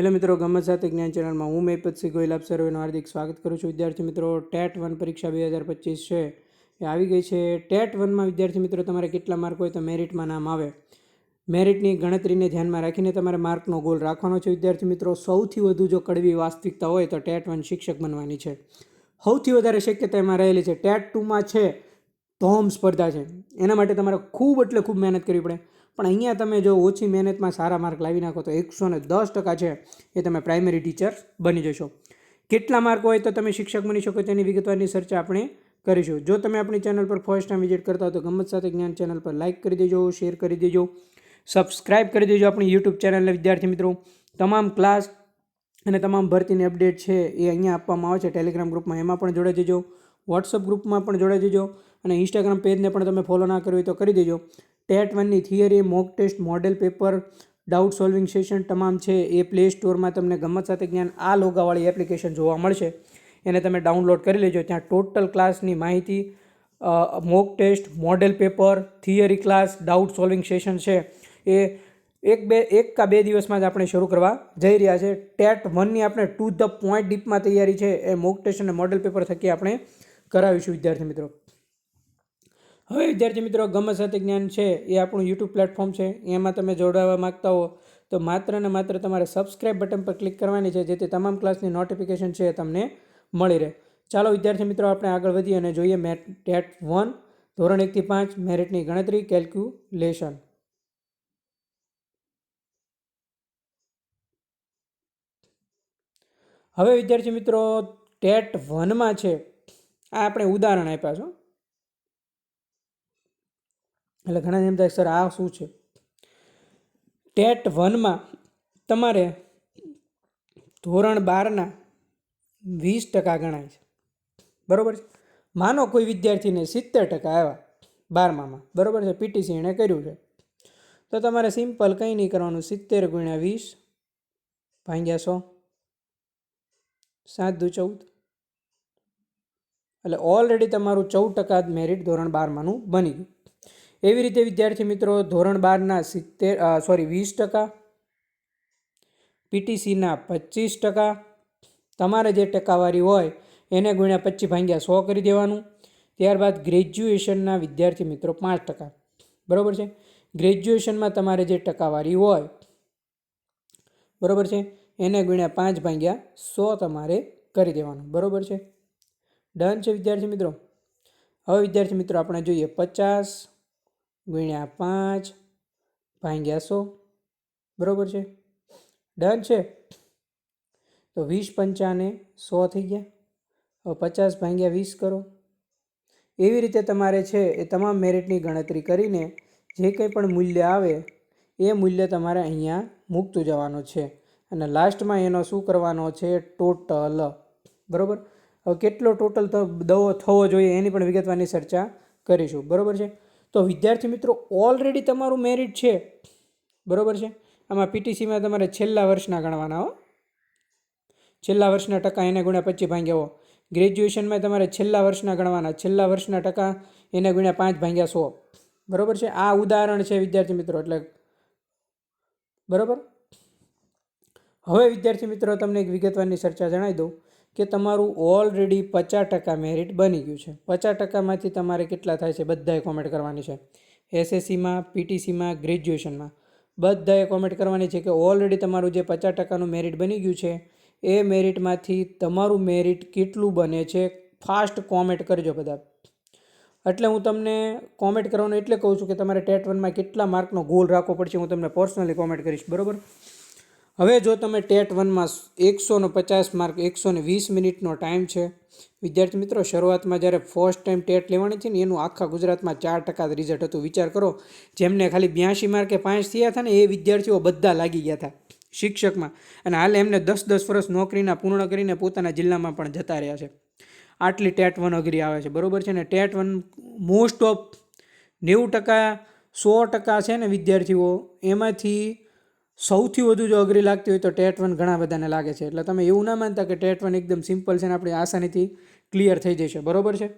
Hello મિત્રો ગમત સાથે જ્ઞાન ચેનલમાં હું મેપતસિંહ ગોયલ આપ સર્વેનું હાર્દિક સ્વાગત કરું છું. વિદ્યાર્થી મિત્રો, ટેટ વન પરીક્ષા બે હજાર પચીસ છે. એ આવી ગઈ છે. ટેટ વનમાં વિદ્યાર્થી મિત્રો, તમારે કેટલા માર્ક હોય તો મેરિટમાં નામ આવે. મેરિટની ગણતરીને ધ્યાનમાં રાખીને તમારે માર્કનો ગોલ રાખવાનો છે. વિદ્યાર્થી મિત્રો, સૌથી વધુ જો કડવી વાસ્તવિકતા હોય તો ટેટ વન શિક્ષક બનવાની છે. સૌથી વધારે શક્યતા એમાં રહેલી છે. ટેટ ટુમાં છે. ધોમ સ્પર્ધા છે. એના માટે તમારે ખૂબ એટલે ખૂબ મહેનત કરવી પડે. પણ અહીંયા તમે જો ઓછી મહેનતમાં સારા માર્ક લાવી નાખો તો એકસો ને દસ ટકા છે એ તમે પ્રાઇમરી ટીચર બની જશો. કેટલા માર્ક હોય તો તમે શિક્ષક બની શકો તેની વિગતવારની ચર્ચા આપણે કરીશું. જો તમે આપણી ચેનલ પર ફર્સ્ટ ટાઈમ વિઝિટ કરતા હો તો ગમત સાથે જ્ઞાન ચેનલ પર લાઇક કરી દેજો, શેર કરી દેજો, સબસ્ક્રાઇબ કરી દેજો આપણી યુટ્યુબ ચેનલને વિદ્યાર્થી મિત્રો. તમામ ક્લાસ અને તમામ ભરતીની અપડેટ છે એ અહીંયા આપવામાં આવે છે. ટેલિગ્રામ ગ્રુપમાં એમાં પણ જોડાઈ જજો, વોટ્સઅપ ગ્રુપમાં પણ જોડાઈ જજો અને ઇન્સ્ટાગ્રામ પેજને પણ તમે ફોલો ના કર્યું હોય તો કરી દેજો. ટેટ વનની theory mock test model paper doubt solving session તમામ છે. એ પ્લે સ્ટોરમાં તમને ગમત સાથે જ્ઞાન આ લોગાવાળી એપ્લિકેશન જોવા મળશે. એને તમે ડાઉનલોડ કરી લેજો. ત્યાં ટોટલ ક્લાસની માહિતી mock test model paper theory class doubt solving session છે. એ એક બે, એક કા બે દિવસમાં જ આપણે શરૂ કરવા જઈ રહ્યા છે. ટેટ વનની આપણે ટુ ધ પોઈન્ટ ડીપમાં તૈયારી છે. એ મોક ટેસ્ટ અને મોડેલ પેપર થકી આપણે કરાવીશું, વિદ્યાર્થી મિત્રો. હવે વિદ્યાર્થી મિત્રો, ગમે સાથે જ્ઞાન છે એ આપણું યુટ્યુબ પ્લેટફોર્મ છે. એમાં તમે જોડાવા માગતા હો, તો માત્ર ને માત્ર તમારે સબસ્ક્રાઇબ બટન પર ક્લિક કરવાની છે, જેથી તમામ ક્લાસની નોટિફિકેશન છે તમને મળી રહે. ચાલો વિદ્યાર્થી મિત્રો, આપણે આગળ વધીએ અને જોઈએ મેટ, ટેટ વન, ધોરણ એકથી પાંચ મેરિટની ગણતરી કેલ્ક્યુલેશન હવે વિદ્યાર્થી મિત્રો, ટેટ વનમાં છે, આ આપણે ઉદાહરણ આપ્યા છો. એટલે ઘણા એમ થાય સર, આ શું છે? ટેટ વનમાં તમારે ધોરણ બારના વીસ ટકા ગણાય છે. બરાબર છે? માનો કોઈ વિદ્યાર્થીને સિત્તેર ટકા આવ્યા બારમામાં. બરાબર છે? પીટીસી એણે કર્યું છે. તો તમારે સિમ્પલ કંઈ નહીં કરવાનું. સિત્તેર ગુણ્યા વીસ ભાંગ્યા સો. સાત દુ ચૌદ. એટલે ઓલરેડી તમારું ચૌદ ટકા જ મેરિટ ધોરણ બારમાંનું બની ગયું. એવી રીતે વિદ્યાર્થી મિત્રો, ધોરણ બારના સિત્તેર સોરી વીસ ટકા પીટીસીના પચીસ ટકા, તમારે જે ટકાવારી હોય એને ગુણ્યા પચીસ ભાંગ્યા સો કરી દેવાનું. ત્યારબાદ ગ્રેજ્યુએશનના વિદ્યાર્થી મિત્રો પાંચ ટકા. બરાબર છે? ગ્રેજ્યુએશનમાં તમારે જે ટકાવારી હોય, બરાબર છે, એને ગુણ્યા પાંચ ભાંગ્યા સો તમારે કરી દેવાનું. બરાબર છે? ડન છે વિદ્યાર્થી મિત્રો? હવે વિદ્યાર્થી મિત્રો આપણે જોઈએ પચાસ ગુણ્યા પાંચ ભાંગ્યા સો. બરાબર છે? ડન છે? તો વીસ પંચાને સો થઈ ગયા. હવે પચાસ ભાંગ્યા વીસ કરો. એવી રીતે તમારે છે એ તમામ મેરિટની ગણતરી કરીને જે કંઈ પણ મૂલ્ય આવે, એ મૂલ્ય તમારે અહીંયા મૂકતું જવાનું છે. અને લાસ્ટમાં એનો શું કરવાનો છે? ટોટલ. બરાબર? હવે કેટલો ટોટલ દવો થવો જોઈએ એની પણ વિગતવારની ચર્ચા કરીશું. બરાબર છે? તો વિદ્યાર્થી મિત્રો ઓલરેડી તમારું મેરિટ છે. બરાબર છે? આમાં પીટીસીમાં તમારે છેલ્લા વર્ષના ગણવાના હો. છેલ્લા વર્ષના ટકા એને ગુણ્યા પચીસ ભાંગ્યા હો ગ્રેજ્યુએશનમાં તમારે છેલ્લા વર્ષના ગણવાના, છેલ્લા વર્ષના ટકા એને ગુણ્યા પાંચ ભાંગ્યા સો. બરાબર છે? આ ઉદાહરણ છે વિદ્યાર્થી મિત્રો, એટલે બરાબર? હવે વિદ્યાર્થી મિત્રો, તમને એક વિગતવારની ચર્ચા જણાવી દઉં. કે તમારું ઓલરેડી પચાસ ટકા મેરિટ બની ગયું છે. પચાસ ટકામાંથી તમારે કેટલા થાય છે? બધાએ કોમેન્ટ કરવાની છે. એસએસસીમાં પીટીસીમાં ગ્રેજ્યુએશનમાં બધાએ કોમેન્ટ કરવાની છે કે ઓલરેડી તમારું જે પચાસ ટકાનું મેરિટ બની ગયું છે, એ મેરિટમાંથી તમારું મેરિટ કેટલું બને છે? ફાસ્ટ કોમેન્ટ કરજો બધા એટલે હું તમને કોમેન્ટ કરવાનું એટલે કહું છું કે તમારે ટેટ વનમાં કેટલા માર્કનો ગોલ રાખવો પડશે હું તમને પર્સનલી કોમેન્ટ કરીશ. બરાબર? હવે જો તમે ટેટ વનમાં એકસો ને પચાસ માર્ક એકસો ને વીસ મિનિટનો ટાઈમ છે, વિદ્યાર્થી મિત્રો, શરૂઆતમાં જ્યારે ફર્સ્ટ ટાઈમ ટેટ લેવાની છે ને, એનું આખા ગુજરાતમાં ચાર ટકા રિઝલ્ટ હતું. વિચાર કરો, જેમને ખાલી બ્યાસી માર્કે પાંચ થયા હતા ને, એ વિદ્યાર્થીઓ બધા લાગી ગયા હતા શિક્ષકમાં. અને હાલ એમને દસ દસ વર્ષ નોકરીના પૂર્ણ કરીને પોતાના જિલ્લામાં પણ જતા રહ્યા છે. આટલી ટેટ વન અઘરી આવે છે. બરાબર છે ને? ટેટ વન મોસ્ટ ઓફ નેવું ટકા, સો ટકા છે ને વિદ્યાર્થીઓ, એમાંથી સૌથી વધુ જો અઘરી લાગતી હોય તો ટેટ વન ઘણા બધાને લાગે છે. એટલે તમે એવું ના માનતા કે ટેટ વન એકદમ સિમ્પલ છે અને આપણી આસાનીથી ક્લિયર થઈ જશે. બરાબર છે?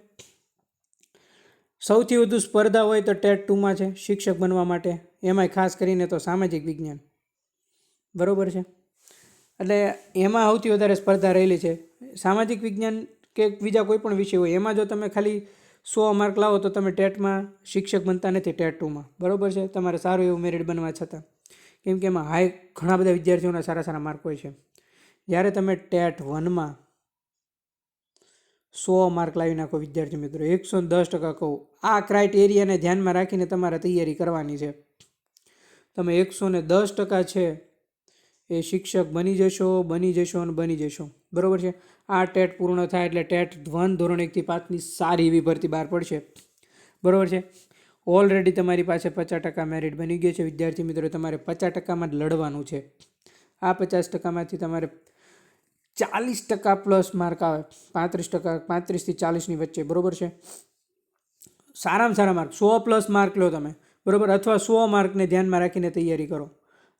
સૌથી વધુ સ્પર્ધા હોય તો ટેટ ટુમાં છે, શિક્ષક બનવા માટે. એમાંય ખાસ કરીને તો સામાજિક વિજ્ઞાન. બરાબર છે? એટલે એમાં સૌથી વધારે સ્પર્ધા રહેલી છે. સામાજિક વિજ્ઞાન કે બીજા કોઈ પણ વિષય હોય, એમાં જો તમે ખાલી સો માર્ક લાવો તો તમે ટેટમાં શિક્ષક બનતા નથી ટેટ ટુમાં. બરાબર છે? તમારે સારું એવું મેરિટ બનવા છતાં. કેમ કે એમાં હાઈ ઘણા બધા વિદ્યાર્થીઓના સારા સારા માર્ક હોય છે. જ્યારે તમે ટેટ વનમાં સો માર્ક લાવી નાખો વિદ્યાર્થી મિત્રો, એકસો દસ ટકા કહું, આ ક્રાઇટેરિયાને ધ્યાનમાં રાખીને તમારે તૈયારી કરવાની છે. તમે એકસો ને દસ ટકા છે એ શિક્ષક બની જશો બની જશો અને બની જશો. બરાબર છે? આ ટેટ પૂર્ણ થાય એટલે ટેટ વન ધોરણ એકથી પાંચની સારી એવી ભરતી બહાર પડશે. બરાબર છે? ઓલરેડી તમારી પાસે પચાસ ટકા મેરિટ બની ગયો છે. વિદ્યાર્થી મિત્રો, તમારે પચાસ ટકામાં જ લડવાનું છે. આ પચાસ ટકામાંથી તમારે ચાલીસ ટકા પ્લસ માર્ક આવે. પાંત્રીસ ટકા પાંત્રીસથી ચાલીસની વચ્ચે, બરાબર છે? સારામાં સારા માર્ક સો પ્લસ માર્ક લો તમે, બરાબર? અથવા સો માર્કને ધ્યાનમાં રાખીને તૈયારી કરો.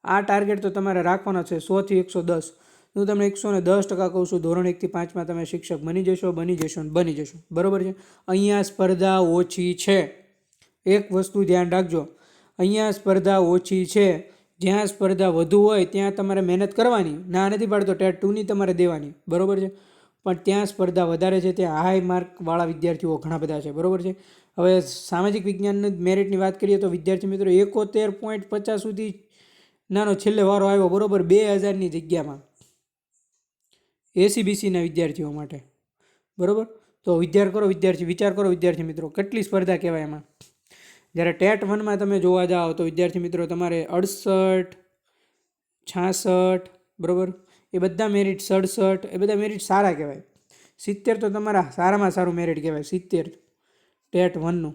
આ ટાર્ગેટ તો તમારે રાખવાનો છે સોથી એકસો દસ. હું તમને એકસો ને દસ ટકા કહું છું, ધોરણ એકથી પાંચમાં તમે શિક્ષક બની જશો બની જશો બની જશો. બરાબર છે? અહીંયા સ્પર્ધા ઓછી છે. એક વસ્તુ ધ્યાન રાખજો. અહીંયા સ્પર્ધા ઓછી છે. જ્યાં સ્પર્ધા વધુ હોય, ત્યાં તમારે મહેનત કરવાની. ના નથી પાડતો ટેટ ટુની તમારે દેવાની. બરાબર છે? પણ ત્યાં સ્પર્ધા વધારે છે, ત્યાં હાઈ માર્કવાળા વિદ્યાર્થીઓ ઘણા બધા છે. બરાબર છે? હવે સામાજિક વિજ્ઞાનની મેરિટની વાત કરીએ તો વિદ્યાર્થી મિત્રો, એકોતેર પોઈન્ટ પચાસ સુધી નાનો છેલ્લે વારો આવ્યો, બરાબર બે હજારની જગ્યામાં. એસીબીસીના વિદ્યાર્થીઓ માટે. બરાબર? તો વિચાર કરો, વિદ્યાર્થી, વિચાર કરો વિદ્યાર્થી મિત્રો, કેટલી સ્પર્ધા કહેવાય એમાં? જ્યારે ટેટ વનમાં તમે જોવા જાઓ તો વિદ્યાર્થી મિત્રો, તમારે અડસઠ, છાસઠ, બરાબર? એ બધા મેરિટ સડસઠ, એ બધા મેરિટ સારા કહેવાય. સિત્તેર તો તમારા સારામાં સારું મેરિટ કહેવાય, સિત્તેર ટેટ વનનું.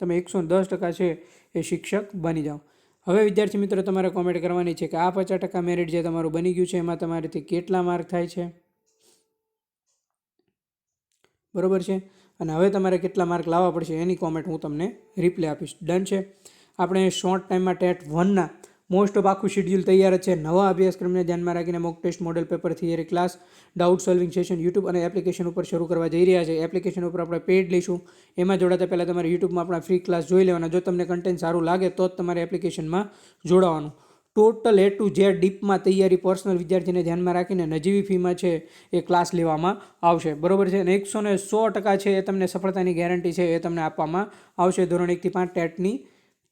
તમે એકસો દસ ટકા છે એ શિક્ષક બની જાઓ. હવે વિદ્યાર્થી મિત્રો, તમારે કોમેન્ટ કરવાની છે કે આ પચાસ ટકા મેરિટ જે તમારું બની ગયું છે, એમાં તમારેથી કેટલા માર્ક થાય છે? બરાબર છે? અને હવે તમારે કેટલા માર્ક લાવવા પડશે એની કોમેન્ટ હું તમને રિપ્લે આપીશ. ડન છે? આપણે શોર્ટ ટાઈમમાં ટેટ વનના મોસ્ટ ઓફ આખું શેડ્યુલ તૈયાર જ છે. નવા અભ્યાસક્રમને ધ્યાનમાં રાખીને mock test model paper theory class doubt solving session YouTube અને એપ્લિકેશન ઉપર શરૂ કરવા જઈ રહ્યા છે. એપ્લિકેશન ઉપર આપણે પેડ લઈશું. એમાં જોડાતા પહેલાં તમારે યુટ્યુબમાં આપણા ફ્રી ક્લાસ જોઈ લેવાના. જો તમને કન્ટેન્ટ સારું લાગે તો જ તમારે એપ્લિકેશનમાં જોડાવાનું. ટોટલ એ ટુ ઝેડ ડીપમાં તૈયારી પર્સનલ વિદ્યાર્થીને ધ્યાનમાં રાખીને નજીવી ફીમાં છે એ ક્લાસ લેવામાં આવશે. બરોબર છે? અને એકસો ને સો ટકા છે એ તમને સફળતાની ગેરંટી છે એ તમને આપવામાં આવશે ધોરણ એકથી પાંચ ટેટની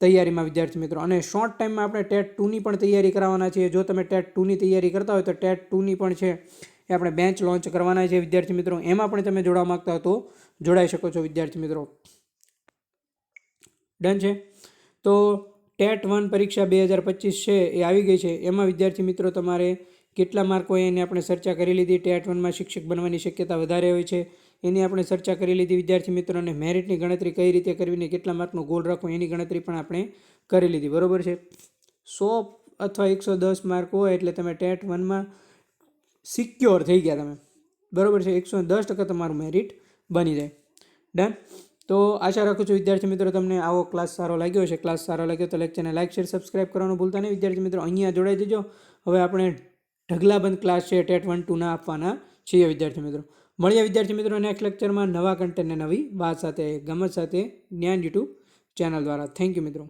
તૈયારીમાં વિદ્યાર્થી મિત્રો. અને શોર્ટ ટાઈમમાં આપણે ટેટ ટુની પણ તૈયારી કરાવવાના છીએ. જો તમે ટેટ ટુની તૈયારી કરતા હોય તો ટેટ ટુની પણ છે એ આપણે બેન્ચ લોન્ચ કરવાના છે વિદ્યાર્થી મિત્રો. એમાં પણ તમે જોડાવા માગતા હો તો જોડાઈ શકો છો વિદ્યાર્થી મિત્રો. ડન છે? તો ટેટ વન પરીક્ષા બે હજાર પચીસ છે એ આવી ગઈ છે. એમાં વિદ્યાર્થી મિત્રો તમારે કેટલા માર્ક હોય એની આપણે ચર્ચા કરી લીધી. ટેટ વનમાં શિક્ષક બનવાની શક્યતા વધારે હોય છે. એની આપણે ચર્ચા કરી લીધી. વિદ્યાર્થી મિત્રોને મેરિટની ગણતરી કઈ રીતે કરવીને કેટલા માર્કનો ગોલ રાખવો એની ગણતરી પણ આપણે કરી લીધી. બરાબર છે? સો અથવા એકસો દસ માર્ક હોય એટલે તમે ટેટ વનમાં સિક્યોર થઈ ગયા તમે. બરાબર છે? એકસો દસ ટકા તમારું મેરિટ બની જાય. ડન? તો આશા રાખું છું વિદ્યાર્થી મિત્રો તમને આવો ક્લાસ સારો લાગ્યો છે ક્લાસ સારો લાગ્યો તો લેક્ચરને લાઇક શેર સબસ્ક્રાઇબ કરવાનું ભૂલતા નહીં. વિદ્યાર્થી મિત્રો, અહીંયા જોડાઈ જજો. હવે આપણે ઢગલાબંધ ક્લાસ છે ટેટ વન ટુના આપવાના છીએ વિદ્યાર્થી મિત્રો. મળીએ વિદ્યાર્થી મિત્રો નેક્સ્ટ લેક્ચરમાં નવા કન્ટેન્ટને નવી વાત સાથે, ગમત સાથે જ્ઞાન યુટ્યુબ ચેનલ દ્વારા. થેન્ક યુ મિત્રો.